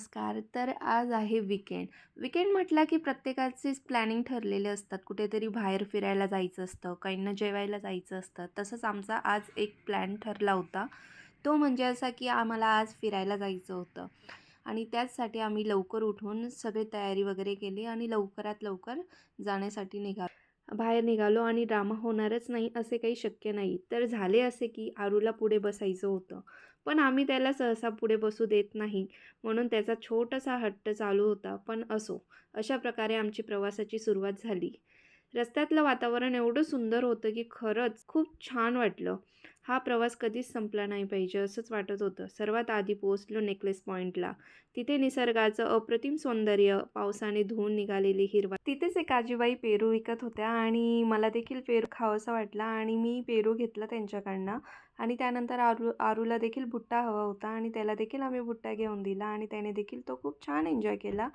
नमस्कार तर आज आहे विकेंड. विकेंड म्हटला की प्रत्येकाचेच प्लॅनिंग ठरलेले असतात. कुठेतरी बाहेर फिरायला जायचं असतं काहींना जेवायला जायचं असतं. तसंच आमचा आज एक प्लॅन ठरला होता. तो म्हणजे असा की आम्हाला आज फिरायला जायचं होतं. आणि त्याचसाठी आम्ही लवकर उठून सगळी तयारी वगैरे केली आणि लवकरात लवकर जाण्यासाठी निघालो. बाहेर निघालो आणि ड्रामा होणारच नाही असे काही शक्य नाही. तर झाले असे की आरूला पुढे बसायचं होतं. पण आम्ही त्याला सहसा पुढे बसू देत नाही. म्हणून त्याचा छोटासा हट्ट चालू होता. पण असो अशा प्रकारे आमची प्रवासाची सुरुवात झाली. रस्त्यातलं वातावरण एवढं सुंदर होतं की खरंच खूप छान वाटलं. हा प्रवास कधीच संपला नाही पाहिजे असंच वाटत होतं. सर्वात आधी पोहोचलो नेकलेस पॉईंटला तिथे निसर्गाचं अप्रतिम सौंदर्य पावसाने धुवून निघालेली हिरवा तिथेच एक आजीबाई पेरू विकत होत्या आणि मला देखील पेरू खावासा वाटला आणि मी पेरू घेतला त्यांच्याकडनं. आणि त्यानंतर आरू आरूला देखील भुट्टा हवा होता आणि त्याला देखील आम्ही भुट्टा घेऊन दिला आणि त्याने देखील तो खूप छान एन्जॉय केला.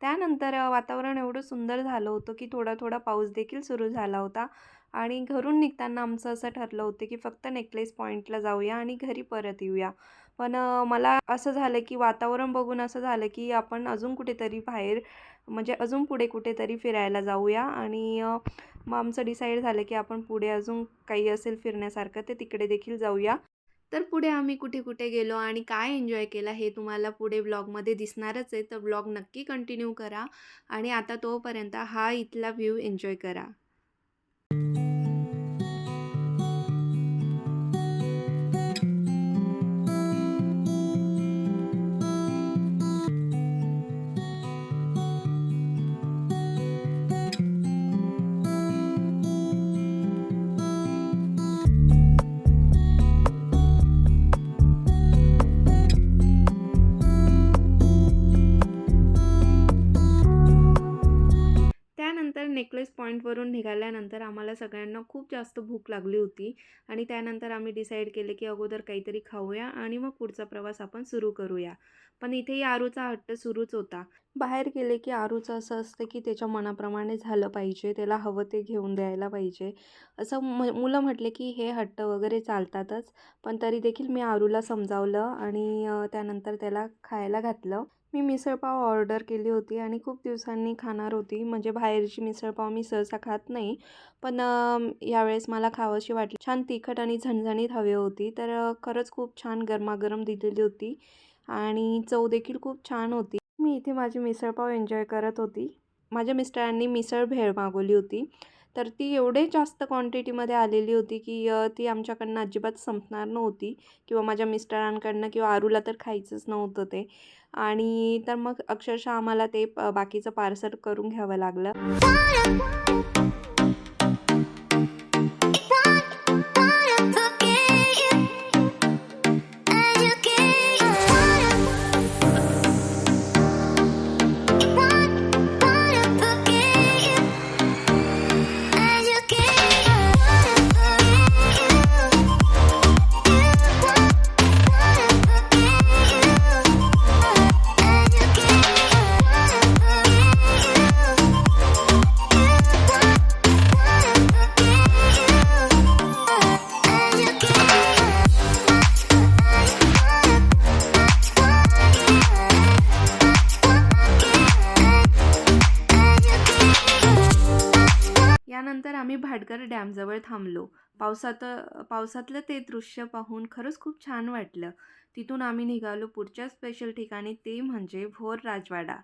त्यानंतर वातावरण एवढं सुंदर झालं होतं की थोडा थोडा पाऊस देखील सुरू झाला होता. आणि घरून निघताना आमचं असं ठरलं होतं की फक्त नेकलेस पॉईंटला जाऊया आणि घरी परत येऊया. पण मला असं झालं की वातावरण बघून असं झालं की आपण अजून कुठेतरी बाहेर म्हणजे अजून पुढे कुठेतरी फिरायला जाऊया. आणि मग आमचं डिसाईड झालं की आपण पुढे अजून काही असेल फिरण्यासारखं ते तिकडे देखील जाऊया. तर पुढे आम्ही कुठे कुठे गेलो आणि काय एन्जॉय केला हे तुम्हाला पुढे ब्लॉगमध्ये दिसणारच आहे. तर ब्लॉग नक्की कंटिन्यू करा आणि आता तोपर्यंत हा इथला व्ह्यू एन्जॉय करा. नेकलेस पॉईंटवरून निघाल्यानंतर आम्हाला सगळ्यांना खूप जास्त भूक लागली होती. आणि त्यानंतर आम्ही डिसाईड केले की अगोदर काहीतरी खाऊया आणि मग पुढचा प्रवास आपण सुरू करूया. पण इथेही आरूचा हट्ट सुरूच होता. बाहेर गेले की आरूचं असं असतं की त्याच्या मनाप्रमाणे झालं पाहिजे त्याला हवं ते घेऊन द्यायला पाहिजे. असं म मुलं म्हटले की हे हट्ट वगैरे चालतातच पण तरी देखील मी आरूला समजावलं आणि त्यानंतर त्याला खायला घातलं. मी मिसळपाव ऑर्डर केली होती आणि खूप दिवसांनी खाणार होती. म्हणजे बाहेरची मिसळपाव मी सहसा खात नाही. पण यावेळेस मला खावंशी वाटली. छान तिखट आणि झणझणीत हवी होती. तर खरंच खूप छान गरमागरम दिलेली होती आणि चव देखील खूप छान होती. मी इथे माझी मिसळपाव एन्जॉय करत होती. माझ्या मिस्टरांनी मिसळ भेळ मागवली होती. तर ती एवढे जास्त क्वांटिटीमध्ये आलेली होती की ती आमच्याकडनं अजिबात संपणार नव्हती किंवा माझ्या मिस्टरांकडनं किंवा आरूला तर खायचंच नव्हतं ते. आणि तर मग अक्षरशः आम्हाला ते प बाकीचं पार्सल करून घ्यावं लागलं. यानंतर आम्ही डॅमजवळ थांबलो. पावसात पावसातलं ते दृश्य पाहून खरंच खूप छान वाटलं. तिथून आम्ही निघालो पुढच्या स्पेशल ठिकाणी ते म्हणजे भोर राजवाडा.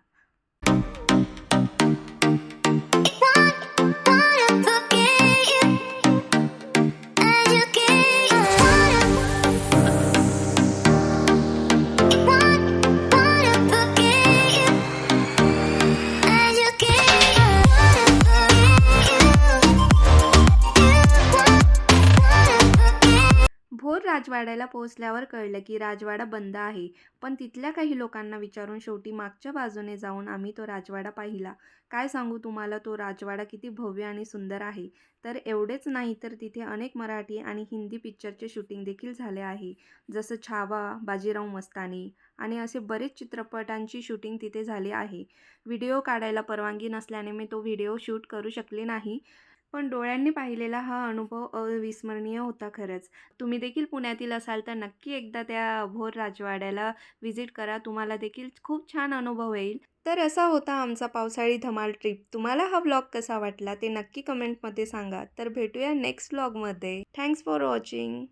राजवाड्याला पोहोचल्यावर कळलं की राजवाडा बंद आहे. पण तिथल्या काही लोकांना विचारून शेवटी मागच्या बाजूने जाऊन आम्ही तो राजवाडा पाहिला. काय सांगू तुम्हाला तो राजवाडा किती भव्य आणि सुंदर आहे. तर एवढेच नाही तर तिथे अनेक मराठी आणि हिंदी पिक्चरचे शूटिंग देखील झाले आहे. जसं छावा बाजीराव मस्तानी आणि असे बरेच चित्रपटांची शूटिंग तिथे झाली आहे. व्हिडिओ काढायला परवानगी नसल्याने मी तो व्हिडिओ शूट करू शकले नाही. पण डोळ्यांनी पाहिलेला हा अनुभव अविस्मरणीय होता खरंच. तुम्ही देखील पुण्यातील असाल तर नक्की एकदा त्या भोर राजवाड्याला व्हिजिट करा. तुम्हाला देखील खूप छान अनुभव येईल. तर असा होता आमचा पावसाळी धमाल ट्रिप. तुम्हाला हा व्लॉग कसा वाटला ते नक्की कमेंटमध्ये सांगा. तर भेटूया नेक्स्ट व्लॉगमध्ये थँक्स फॉर वॉचिंग